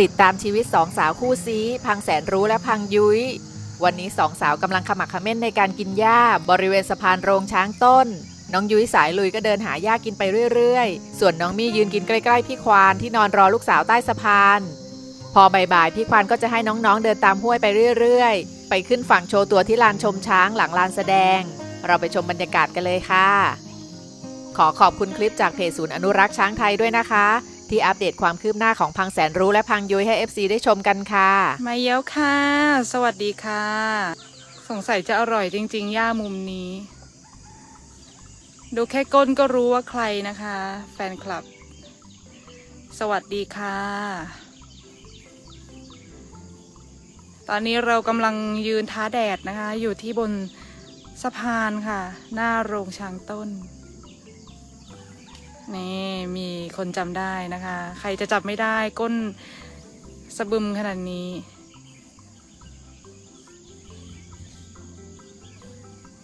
ติดตามชีวิตสองสาวคู่ซีพังแสนรู้และพังยุ้ย วันนี้สองสาวกำลังขมักเขม้นในการกินหญ้า บริเวณสะพานโรงช้างต้น น้องยุ้ยสายลุยก็เดินหาหญ้ากินไปเรื่อยๆ ส่วนน้องมี่ยืนกินใกล้ๆพี่ควานที่นอนรอลูกสาวใต้สะพาน พอบ่ายๆพี่ควานก็จะให้น้องๆเดินตามห้วยไปเรื่อยๆ ไปขึ้นฝั่งโชว์ตัวที่ลานชมช้างหลังลานแสดง เราไปชมบรรยากาศกันเลยค่ะ ขอขอบคุณคลิปจากเพจศูนย์อนุรักษ์ช้างไทยด้วยนะคะ ที่อัปเดตความคืบหน้าของพังแสนรู้และพังยุ้ยให้ FC ได้ชมกันค่ะ มาเย้วค่ะ สวัสดีค่ะ สงสัยจะอร่อยจริง ๆ ย่ามุมนี้ ดูแค่ก้นก็รู้ว่าใครนะคะ แฟนคลับ สวัสดีค่ะ ตอนนี้เรากำลังยืนท้าแดดนะคะ อยู่ที่บนสะพานค่ะ หน้าโรงช้างต้น นี่มีคนจำได้นะคะ ใครจะจับไม่ได้ก้นสะบึมขนาดนี้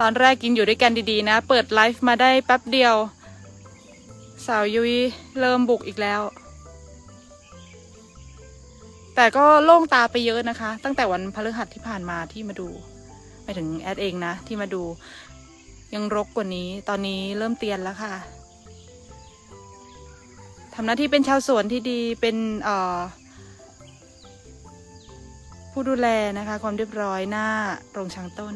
ตอนแรกกินอยู่ด้วยกันดีๆนะ เปิดไลฟ์มาได้แป๊บเดียว สาวยุ้ยเริ่มบุกอีกแล้ว แต่ก็โล่งตาไปเยอะนะคะ ตั้งแต่วันพฤหัสที่ผ่านมาที่มาดูไปถึงแอดเองนะที่มาดูยังรกกว่านี้ ตอนนี้เริ่มเตียนแล้วค่ะ ทำหน้าที่เป็นชาวสวนที่ดีเป็นผู้ดูแลนะคะ ความเรียบร้อยหน้าโรงช้างต้น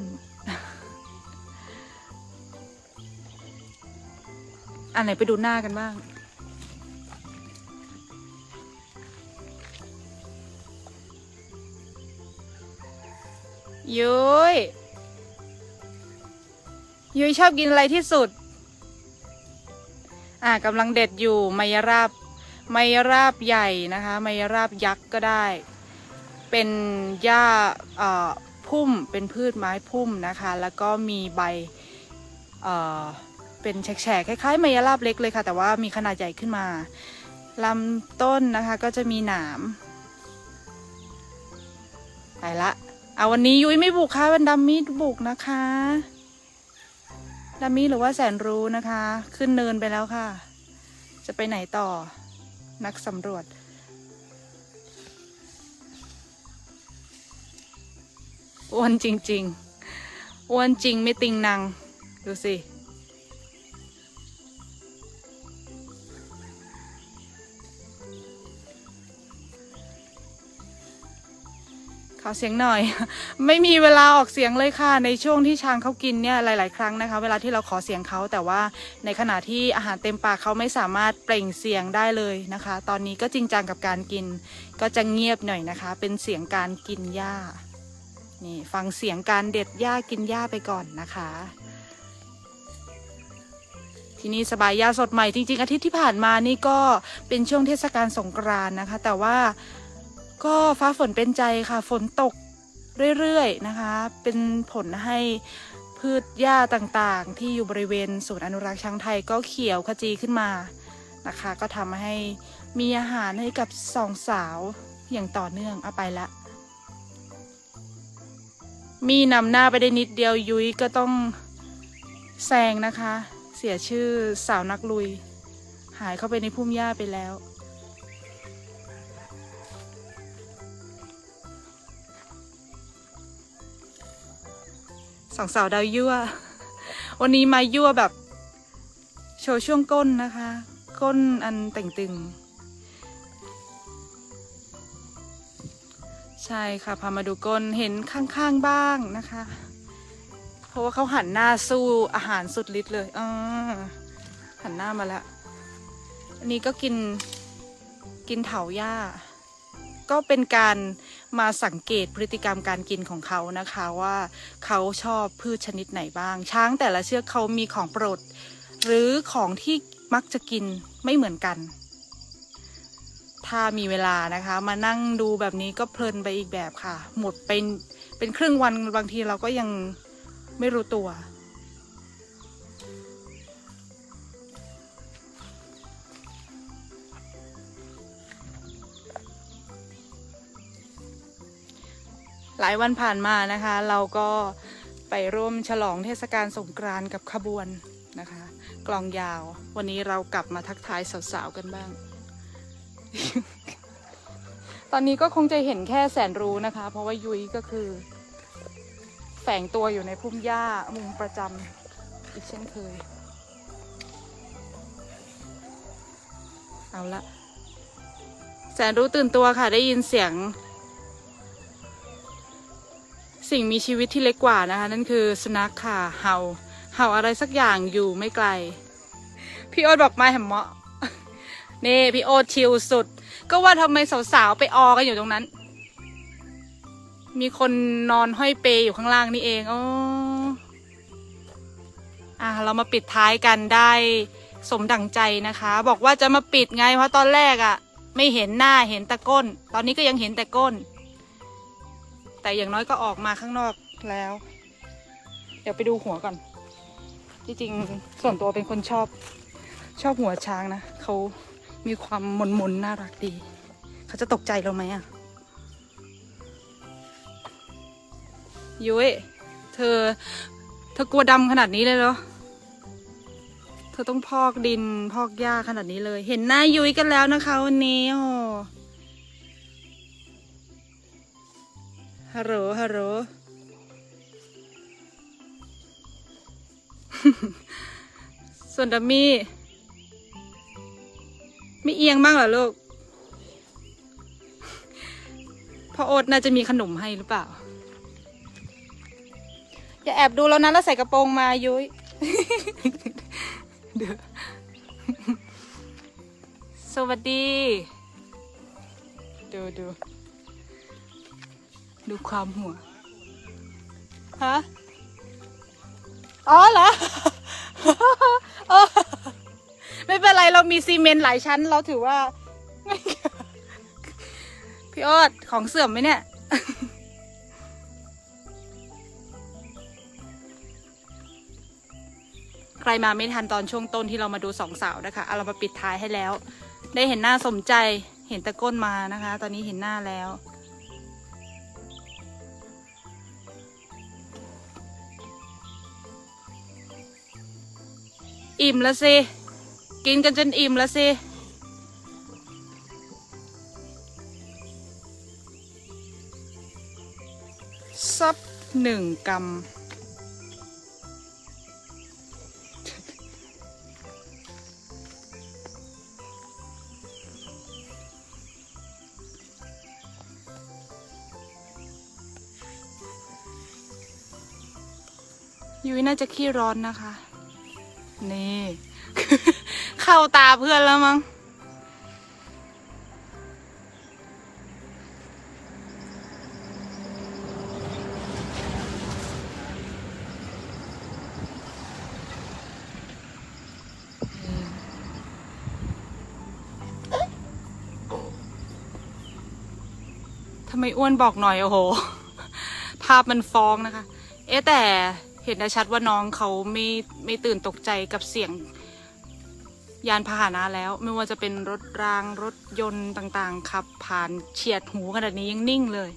อันไหนไปดูหน้ากันบ้าง ยุ้ยยุ้ยชอบกินอะไรที่สุด อ่ากำลังเด็ดอยู่ไมยราบไมยราบใหญ่นะคะไมยราบยักษ์ก็ได้ เป็นหญ้าเอ่อพุ่มเป็นพืชไม้พุ่มนะคะ แล้วก็มีใบเอ่อเป็นแฉกๆคล้ายๆไมยราบเล็กเลยค่ะ แต่ว่ามีขนาดใหญ่ขึ้นมาลำต้นนะคะก็จะมีหนามไปละเอาวันนี้ยุ้ยไม่บุกค่ะวันดำมีดบุกนะคะ ดามีหรือว่าแสนรู้นะคะ ขึ้นเนินไปแล้วค่ะ จะไปไหนต่อ นักสำรวจ อ้วนจริง ๆ อ้วนจริงไม่ติงนางดูสิ อเสียงหน่อย ไม่มีเวลาออกเสียงเลยค่ะ ในช่วงที่ช้างเขากินเนี่ยหลาย ๆ ครั้งนะคะ เวลาที่เราขอเสียงเขาแต่ว่าในขณะที่อาหารเต็มปากเขาไม่สามารถเปล่งเสียงได้เลยนะคะ ตอนนี้ก็จริงจังกับการกิน ก็จะเงียบหน่อยนะคะ เป็นเสียงการกินหญ้านี่ฟังเสียงการเด็ดหญ้ากินหญ้าไปก่อนนะคะที่นี่สบายหญ้าสดใหม่จริงๆ อาทิตย์ที่ผ่านมานี่ก็เป็นช่วงเทศกาลสงกรานต์นะคะ แต่ว่า ก็ฟ้าฝนเป็นใจค่ะ ฝนตกเรื่อยๆนะคะ เป็นผลให้พืชหญ้าต่างๆ ที่อยู่บริเวณศูนย์อนุรักษ์ช้างไทยก็เขียวขจีขึ้นมานะคะ ก็ทำให้มีอาหารให้กับสองสาวอย่างต่อเนื่องเอาไปละ มีนำหน้าไปได้นิดเดียวยุ้ยก็ต้องแซงนะคะ เสียชื่อสาวนักลุย หายเข้าไปในพุ่มหญ้าไปแล้ว สองสาวดาวยั่ว วันนี้มายั่วแบบ โชว์ช่วงก้นนะคะ ก้นอันแต่งตึง ใช่ค่ะ พามาดูก้นเห็นข้างๆบ้างนะคะ เพราะว่าเขาหันหน้าสู้อาหารสุดฤทธิ์เลยอหันหน้ามาแล้วอันนี้ก็กินกินเถาหญ้า ก็เป็นการ มาสังเกตพฤติกรรมการกินของเขานะคะว่าเขาชอบพืชชนิดไหนบ้าง ช้างแต่ละเชือกเขามีของโปรด หรือของที่มักจะกินไม่เหมือนกัน ถ้ามีเวลานะคะ มานั่งดูแบบนี้ก็เพลินไปอีกแบบค่ะ หมดเป็นเป็นครึ่งวันบางทีเราก็ยังไม่รู้ตัว หลายวันผ่านมานะคะ เราก็ไปร่วมฉลองเทศกาลสงกรานต์กับขบวนนะคะ กลองยาว วันนี้เรากลับมาทักทายสาวๆกันบ้าง ตอนนี้ก็คงจะเห็นแค่แสนรู้นะคะ เพราะว่ายุ้ยก็คือ แฝงตัวอยู่ในพุ่มหญ้ามุมประจำอีกเช่นเคย เอาละแสนรู้ตื่นตัวค่ะได้ยินเสียง สิ่งมีชีวิตที่เล็กกว่านะคะ นั่นคือสุนัขค่ะเห่าเห่าอะไรสักอย่างอยู่ไม่ไกล พี่โอ๊ตบอกมาแหมเหมาะนี่พี่โอ๊ตชิลสุด ก็ว่าทำไมสาวๆไปออกันอยู่ตรงนั้น มีคนนอนห้อยเปยอยู่ข้างล่างนี่เองอ๋ออะเรามาปิดท้ายกันได้สมดังใจนะคะ บอกว่าจะมาปิดไงเพราะตอนแรกอะ่ะ ไม่เห็นหน้าเห็นแต่ก้น ตอนนี้ก็ยังเห็นแต่ก้น แต่อย่างน้อยก็ออกมาข้างนอกแล้ว เดี๋ยวไปดูหัวก่อน ที่จริงส่วนตัวเป็นคนชอบชอบหัวช้างนะเขามีความมนมนๆน่ารักดี เขาจะตกใจเราไหมอะยุ้ยเธอ เธอกลัวดำขนาดนี้เลยเหรอเธอต้องพอกดินพอกหญ้าขนาดนี้เลย เห็นหน้ายุ้ยกันแล้วนะคะวันนี้โอ้ ฮัลโหลฮัลโหลส่วนดัมมี่ไม่เอียงบ้างเหรอลูกพ่อโอ๊ตน่าจะมีขนมให้หรือเปล่า อย่าแอบดูแล้วนะแล้วใส่กระโปรงมายุ้ยเดี๋ยวสวัสดี ดูดู ดูความหัว ฮะ อ๋อเหรอ ไม่เป็นไรเรามีซีเมนต์หลายชั้น เราถือว่าไม่เกี่ยวพี่โอ๊ตของเสื่อมไหมเนี่ย ใครมาไม่ทันตอนช่วงต้นที่เรามาดูสองสาวนะคะเอาเรามาปิดท้ายให้แล้ว ได้เห็นหน้าสมใจ เห็นตะก้นมานะคะ ตอนนี้เห็นหน้าแล้ว อิ่มแล้วสิ กินกันจนอิ่มแล้วสิ ซับหนึ่งกรัมยุ้ยน่าจะขี้ร้อนนะคะ นี่ เข้าตาเพื่อนแล้วมั้งทำไมอ้วนบอกหน่อย โอ้โห ภาพมันฟ้องนะคะ เอ๊แต่ เห็นได้ชัดว่าน้องเขาไม่ไม่ตื่นตกใจกับเสียงยานพาหนะแล้ว ไม่ว่าจะเป็นรถรางรถยนต์ต่างๆขับผ่านเฉียดหูขนาดนี้ยังนิ่งเลย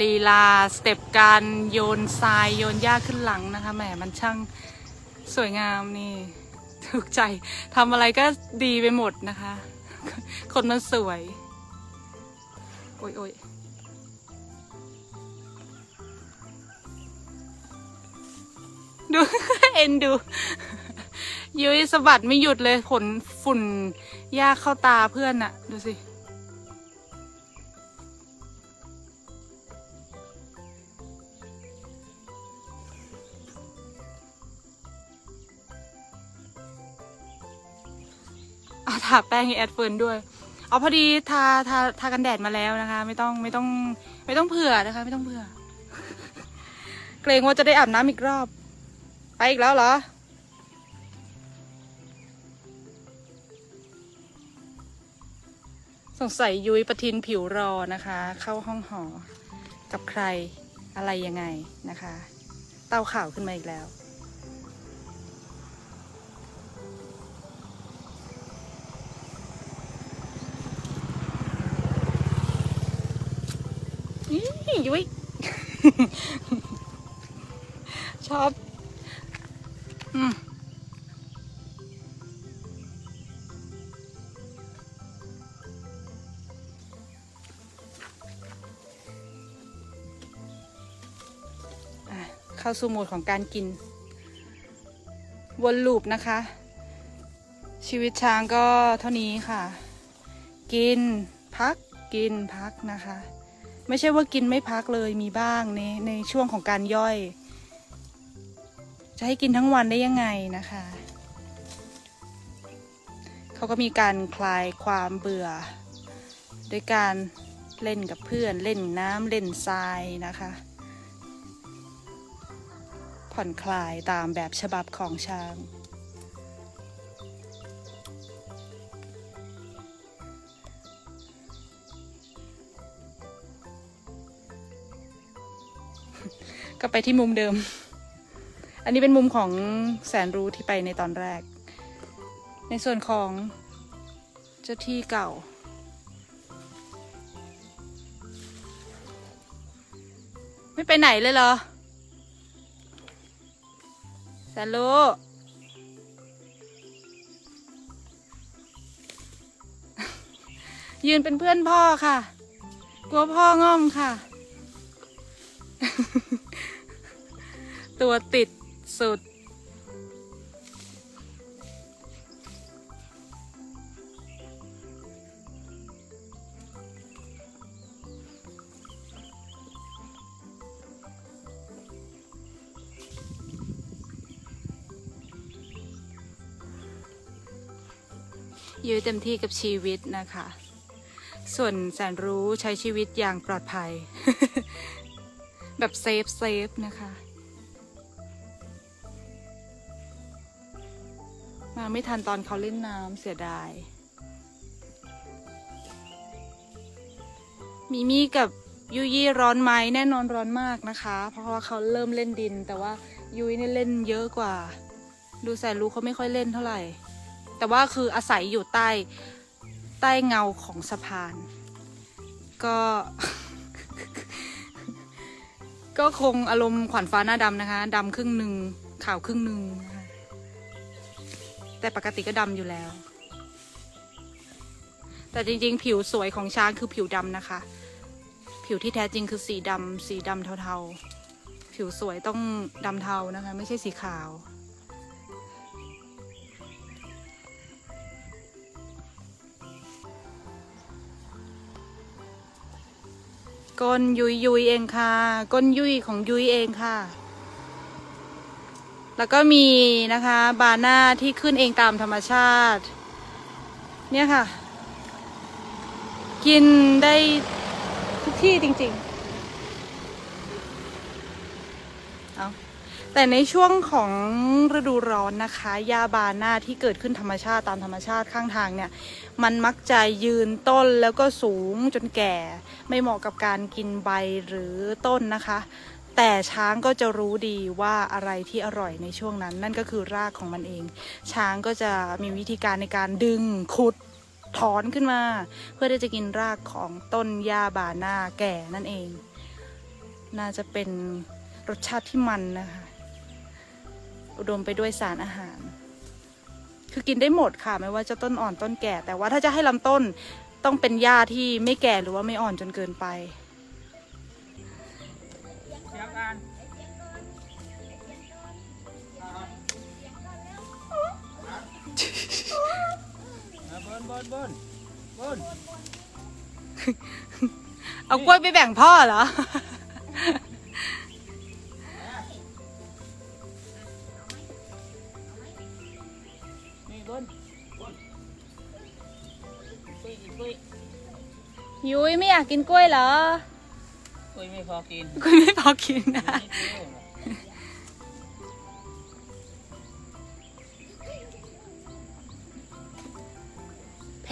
ลีลาสเต็ปการโยนทรายโยนหญ้าขึ้นหลังนะคะแหมมันช่างสวยงามนี่ถูกใจทำอะไรก็ดีไปหมดนะคะ คนมันสวย โอ้ยโอ้ยดู เอ็นดู ยุ้ยสะบัดไม่หยุดเลยขนฝุ่นหญ้าเข้าตาเพื่อนอะดูสิาแป้งให้แอดเฟิร์นด้วย เอาพอดีทาทาทากันแดดมาแล้วนะคะ ไม่ต้องไม่ต้องไม่ต้องเผื่อนะคะ ไม่ต้องเผื่อ เกรงว่าจะได้อาบน้ำอีกรอบ ไปอีกแล้วเหรอสงสัยยุ้ยประทินผิวรอนะคะ เข้าห้องหอ กับใครอะไรยังไงนะคะ เต้าข่าวขึ้นมาอีกแล้ว ยุ้ยชอบอืมเข้าสู่โหมดของการกิน วนลูปนะคะ ชีวิตช้างก็เท่านี้ค่ะ กินพักกินพักนะคะ ไม่ใช่ว่ากินไม่พักเลยมีบ้างในในช่วงของการย่อย จะให้กินทั้งวันได้ยังไงนะคะ เขาก็มีการคลายความเบื่อ โดยการเล่นกับเพื่อนเล่นน้ำเล่นทรายนะคะ ผ่อนคลายตามแบบฉบับของช้าง ก็ไปที่มุมเดิม อันนี้เป็นมุมของแสนรู้ที่ไปในตอนแรก ในส่วนของเจ้าที่เก่า ไม่ไปไหนเลยเหรอ แสนรู้ยืนเป็นเพื่อนพ่อค่ะ กลัวพ่อง่อมค่ะ ตัวติดสุดยื้อเต็มที่กับชีวิตนะคะ ส่วนแสนรู้ใช้ชีวิตอย่างปลอดภัย แบบเซฟเซฟนะคะ ไม่ทันตอนเขาเล่นน้ำเสียดาย มีมี่กับยุยี่ร้อนไหมแน่นอนร้อนมากนะคะ เพราะว่าเขาเริ่มเล่นดิน แต่ว่ายุยเนี่ยเล่นเยอะกว่า ดูแสนรู้เขาไม่ค่อยเล่นเท่าไหร่ แต่ว่าคืออาศัยอยู่ใต้ใต้เงาของสะพาน ก็ ก็คงอารมณ์ขวัญฟ้าหน้าดำนะคะดำครึ่งหนึ่งขาวครึ่งหนึ่ง แต่ปกติก็ดำอยู่แล้ว แต่จริงๆ ผิวสวยของช้างคือผิวดำนะคะ ผิวที่แท้จริงคือสีดำสีดำเทาๆ ผิวสวยต้องดำเทานะคะ ไม่ใช่สีขาวก้นยุยยุยเองค่ะก้นยุยของยุยเองค่ะ แล้วก็มีนะคะบาน่าที่ขึ้นเองตามธรรมชาติ เนี่ยค่ะ กินได้ทุกที่จริงๆ เอาแต่ในช่วงของฤดูร้อนนะคะ ยาบาน่าที่เกิดขึ้นธรรมชาติตามธรรมชาติข้างทางเนี่ย มันมักจะยืนต้นแล้วก็สูงจนแก่ ไม่เหมาะกับการกินใบหรือต้นนะคะ แต่ช้างก็จะรู้ดีว่าอะไรที่อร่อยในช่วงนั้น นั่นก็คือรากของมันเอง ช้างก็จะมีวิธีการในการดึงขุดถอนขึ้นมา เพื่อที่จะกินรากของต้นหญ้าบาน่าแก่นั่นเอง น่าจะเป็นรสชาติที่มันนะคะ อุดมไปด้วยสารอาหาร คือกินได้หมดค่ะ ไม่ว่าจะต้นอ่อนต้นแก่ แต่ว่าถ้าจะให้ลำต้นต้องเป็นหญ้าที่ไม่แก่หรือว่าไม่อ่อนจนเกินไป นบนบนบนเอากล้วยไปแบ่งพ่อเหรอ นี่บนบนกุยกุยยุ้ยไม่อยากกินกล้วยเหรอกุยไม่พอกิน กล้วยไม่พอกินนะ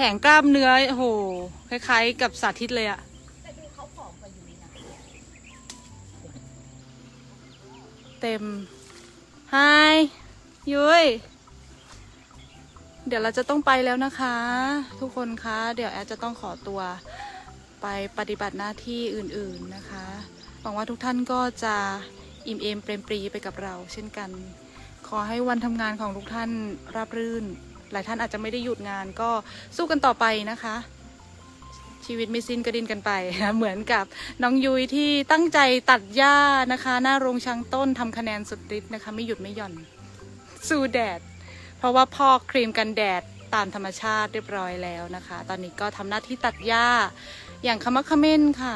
แผงกล้ามเนื้อโอ้โหคล้ายๆ กับสาธิตเลยอะเต็มไฮยุ้ยเดี๋ยวเราจะต้องไปแล้วนะคะ ทุกคนคะ เดี๋ยวแอดจะต้องขอตัวไปปฏิบัติหน้าที่อื่นๆนะคะ หวังว่าทุกท่านก็จะอิ่มเอมเปรมปรีไปกับเรา เช่นกัน ขอให้วันทำงานของทุกท่านราบรื่น หลายท่านอาจจะไม่ได้หยุดงานก็สู้กันต่อไปนะคะ ชีวิตไม่สิ้นก็ดินกันไปเหมือนกับน้องยุ้ยที่ตั้งใจตัดหญ้านะคะ หน้าโรงช้างต้นทำคะแนนสุดฤทธิ์นะคะ ไม่หยุดไม่หย่อนสู้แดด เพราะว่าพอกครีมกันแดดตามธรรมชาติเรียบร้อยแล้วนะคะ ตอนนี้ก็ทำหน้าที่ตัดหญ้าอย่างขมักขม้นค่ะ